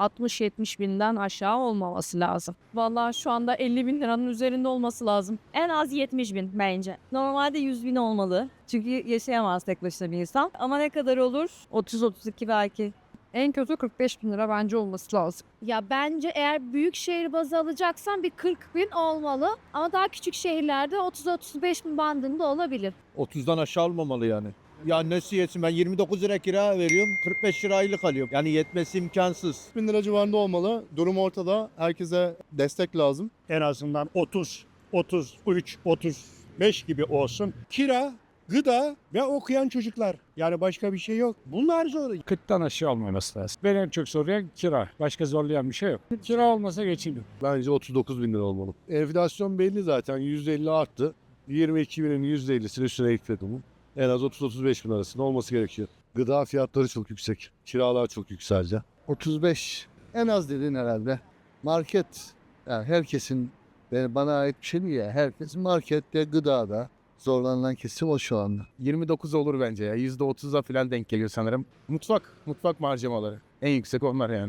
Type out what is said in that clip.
60-70 binden aşağı olmaması lazım. Vallahi şu anda 50 bin liranın üzerinde olması lazım. En az 70 bin bence. Normalde 100 bin olmalı. Çünkü yaşayamaz tek başına bir insan. Ama ne kadar olur? 30-32 belki. En kötü 45 bin lira bence olması lazım. Ya bence eğer büyük şehir bazı alacaksan bir 40 bin olmalı. Ama daha küçük şehirlerde 30-35 bin bandında olabilir. 30'dan aşağı olmamalı yani. Ya nesi yetsin ben 29 lira kira veriyorum 45 lira aylık alıyorum. Yani yetmesi imkansız. bin lira civarında olmalı. Durum ortada. Herkese destek lazım. en azından 30, 33, 35 gibi olsun. Kira, gıda ve okuyan çocuklar. Yani başka bir şey yok. Bunlar zor. 40'tan aşağı olmaması lazım. Beni en çok zorlayan kira. Başka zorlayan bir şey yok. Kira olmasa geçiniyor. Bence 39 bin lira olmalı. Enflasyon belli zaten %50 arttı. 22 binin %50'sini üstüne ekledim. En az 30-35 bin arasında olması gerekiyor. Gıda fiyatları çok yüksek. Kiralar çok yükseldi. 35 en az dedin herhalde. Market yani herkesin ben- bana ait bir şey değil ya. Herkesin markette, gıdada zorlanılan kesim o şu anda. 29 olur bence ya. %30'a falan denk geliyor sanırım. Mutfak, mutfak malzemeleri. En yüksek onlar yani.